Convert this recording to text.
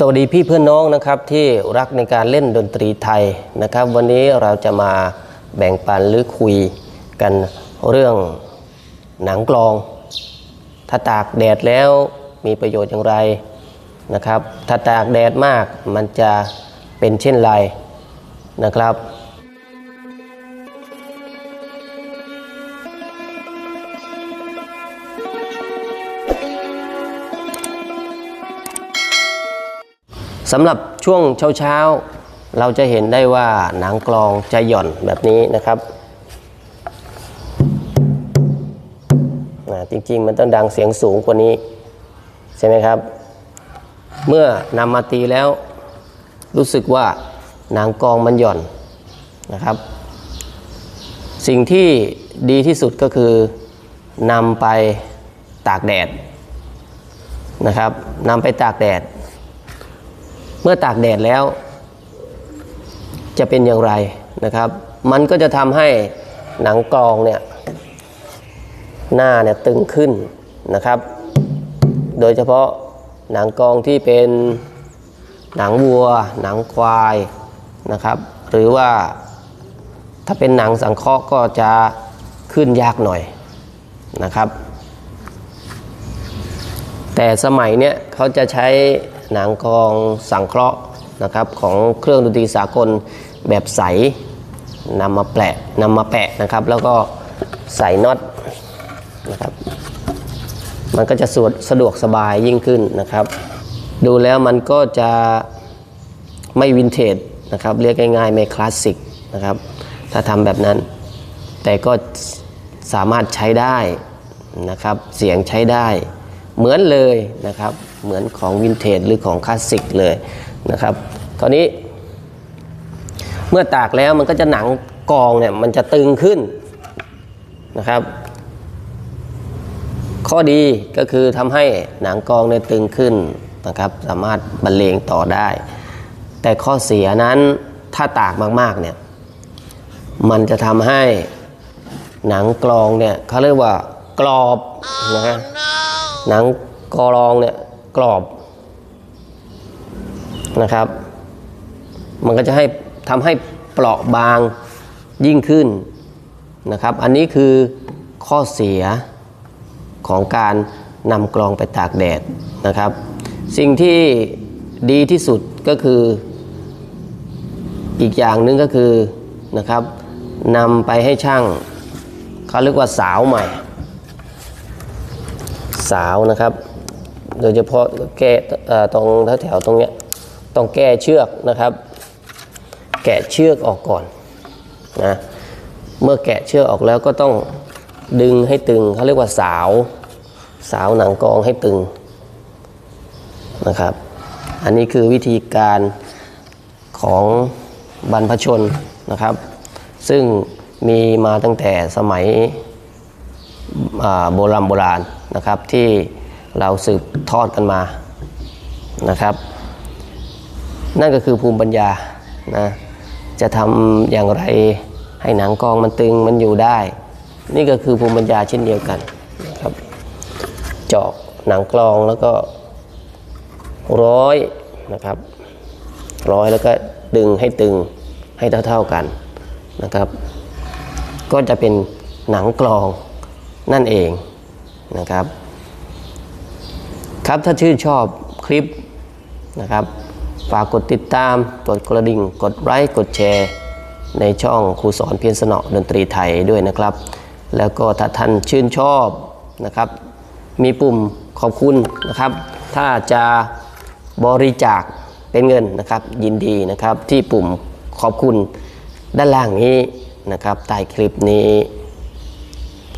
สวัสดีพี่เพื่อนน้องนะครับที่รักในการเล่นดนตรีไทยนะครับ วันนี้เราจะมาแบ่งปันหรือคุยกันเรื่องหนังกลอง ถ้าตากแดดแล้วมีประโยชน์อย่างไรนะครับ ถ้าตากแดดมากมันจะเป็นเช่นไรนะครับ สำหรับช่วงเช้าๆ เราจะเห็นได้ว่าหนังกลองจะหย่อนแบบนี้นะครับจริงๆ มันต้องดังเสียงสูงกว่านี้ ใช่ไหมครับ เมื่อนำมาตีแล้ว รู้สึกว่าหนังกลองมันหย่อนนะครับ สิ่งที่ดีที่สุดก็คือนำไปตากแดดนะครับนำไปตากแดด มื่อตากแดดแล้ว จะเป็นอย่างไรนะครับ มันก็จะทำให้หนังกรองเนี่ยหน้าเนี่ยตึงขึ้นนะครับ โดยเฉพาะหนังกรองที่เป็นหนังวัว หนังควายนะครับ หรือว่าถ้าเป็นหนังสังเคราะห์ก็จะขึ้นยากหน่อยนะครับ แต่สมัยเนี้ยเขาจะใช้ หนังกองสังเคราะห์นะครับของเครื่องดนตรีสากลแบบใสนำมาแปะนำมาแปะนะครับ แล้วก็ใส่น็อตนะครับ มันก็จะสะดสะดวกสบายยิ่งขึ้นนะครับ ดูแล้วมันก็จะไม่วินเทจนะครับ เรียกง่ายๆไม่คลาสสิกนะครับ ถ้าทำแบบนั้น แต่ก็สามารถใช้ได้นะครับ เสียงใช้ได้ เหมือนเลยนะครับ เหมือนของวินเทจหรือของคลาสสิกเลยนะครับคราวนี้ เมื่อตากแล้วมันก็จะหนังกองเนี่ยมันจะตึงขึ้นนะครับ ข้อดีก็คือทำให้หนังกองเนี่ยตึงขึ้นนะครับ สามารถบรรเลงต่อได้ แต่ข้อเสียนั้นถ้าตากมากๆเนี่ยมันจะทำให้หนังกลองเนี่ยเขาเรียกว่ากรอบนะฮะ หนังกลองเนี่ยกรอบนะครับ มันก็จะให้ทำให้เปราะบางยิ่งขึ้นนะครับ อันนี้คือข้อเสียของการนำกลองไปตากแดดนะครับ สิ่งที่ดีที่สุดก็คืออีกอย่างหนึ่งก็คือนะครับนำไปให้ช่างเขาเรียกว่าสาวใหม่ สาวนะครับ โดยเฉพาะแก่ตรงแถวตรงเนี้ยต้องแก้เชือกนะครับ แกะเชือกออกก่อนนะเมื่อแกะเชือกออกแล้วก็ต้องดึงให้ตึงเขาเรียกว่าสาว สาวหนังกองให้ตึงนะครับ อันนี้คือวิธีการของบรรพชนนะครับ ซึ่งมีมาตั้งแต่สมัย โบราณโบราณนะครับที่เราสืบทอดกันมานะครับ นั่นก็คือภูมิปัญญานะจะทำอย่างไรให้หนังกองมันตึงมันอยู่ได้ นี่ก็คือภูมิปัญญาเช่นเดียวกันนะครับเจาะหนังกลองแล้วก็ร้อยนะครับร้อยแล้วก็ดึงให้ตึงให้เท่าๆกันนะครับ ก็จะเป็นหนังกลอง นั่นเองนะครับ ครับถ้าชื่นชอบคลิปนะครับฝากกดติดตาม กดกระดิ่ง กดไลค์ กดแชร์ ในช่องครูสอนเพียรสนอดนตรีไทยด้วยนะครับ แล้วก็ถ้าท่านชื่นชอบนะครับ มีปุ่มขอบคุณนะครับ ถ้าจะบริจาคเป็นเงินนะครับ ยินดีนะครับที่ปุ่มขอบคุณด้านล่างนี้นะครับใต้คลิปนี้